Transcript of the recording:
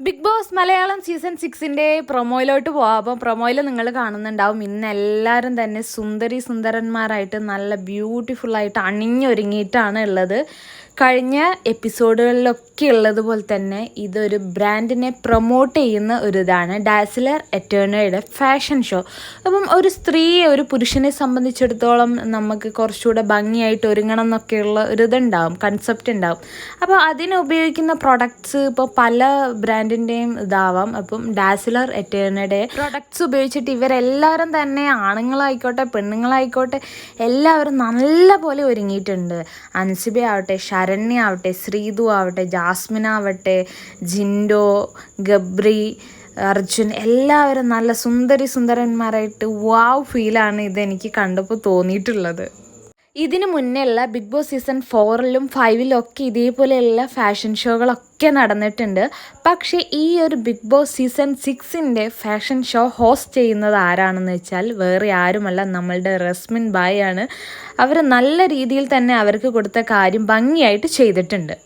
Big Boss Malayalam season സിക്സിന്റെ പ്രൊമോയിലോട്ട് പോവാം. അപ്പം പ്രൊമോയിൽ നിങ്ങൾ കാണുന്നുണ്ടാവും. ഇന്ന് എല്ലാവരും തന്നെ സുന്ദരി സുന്ദരന്മാരായിട്ട് നല്ല ബ്യൂട്ടിഫുള്ളായിട്ട് അണിഞ്ഞൊരുങ്ങിയിട്ടാണ് ഉള്ളത്. കഴിഞ്ഞ എപ്പിസോഡുകളിലൊക്കെ ഉള്ളതുപോലെ തന്നെ ഇതൊരു ബ്രാൻഡിനെ പ്രൊമോട്ട് ചെയ്യുന്ന ഒരു ഇതാണ് ഡാസിലർ എറ്റേണയുടെ ഫാഷൻ ഷോ അപ്പം ഒരു സ്ത്രീയെ ഒരു പുരുഷനെ സംബന്ധിച്ചിടത്തോളം നമുക്ക് കുറച്ചുകൂടെ ഭംഗിയായിട്ട് ഒരുങ്ങണം എന്നൊക്കെയുള്ള ഒരു ഇതുണ്ടാവും കൺസെപ്റ്റ് ഉണ്ടാവും. അപ്പോൾ അതിന് ഉപയോഗിക്കുന്ന പ്രൊഡക്ട്സ് ഇപ്പോൾ പല ബ്രാൻഡിന്റെയും ഇതാവാം. അപ്പം ഡാസിലർ എറ്റേണയുടെ പ്രൊഡക്ട്സ് ഉപയോഗിച്ചിട്ട് ഇവരെല്ലാവരും തന്നെ ആണുങ്ങളായിക്കോട്ടെ പെണ്ണുങ്ങളായിക്കോട്ടെ എല്ലാവരും നല്ല പോലെ ഒരുങ്ങിയിട്ടുണ്ട്. അൻസിബ ആവട്ടെ ശരണ്യ ആവട്ടെ ശ്രീതു ആവട്ടെ ജാസ്മിൻ ആവട്ടെ ജിൻഡോ ഗബ്രി അർജുൻ എല്ലാവരും നല്ല സുന്ദരി സുന്ദരന്മാരായിട്ട് വാവ് ഫീലാണ് ഇതെനിക്ക് കണ്ടപ്പോൾ തോന്നിയിട്ടുള്ളത്. ഇതിനു മുന്നേ ഉള്ള ബിഗ് ബോസ് സീസൺ ഫോറിലും ഫൈവിലും ഒക്കെ ഇതേപോലെയുള്ള ഫാഷൻ ഷോകളൊക്കെ നടന്നിട്ടുണ്ട്. പക്ഷേ ഈ ഒരു ബിഗ് ബോസ് സീസൺ സിക്സിന്റെ ഫാഷൻ ഷോ ഹോസ്റ്റ് ചെയ്യുന്നത് ആരാണെന്ന് വെച്ചാൽ വേറെ ആരുമല്ല നമ്മളുടെ റസ്മിൻ ബായ് ആണ്. അവർ നല്ല രീതിയിൽ തന്നെ അവർക്ക് കൊടുത്ത കാര്യം ഭംഗിയായിട്ട് ചെയ്തിട്ടുണ്ട്.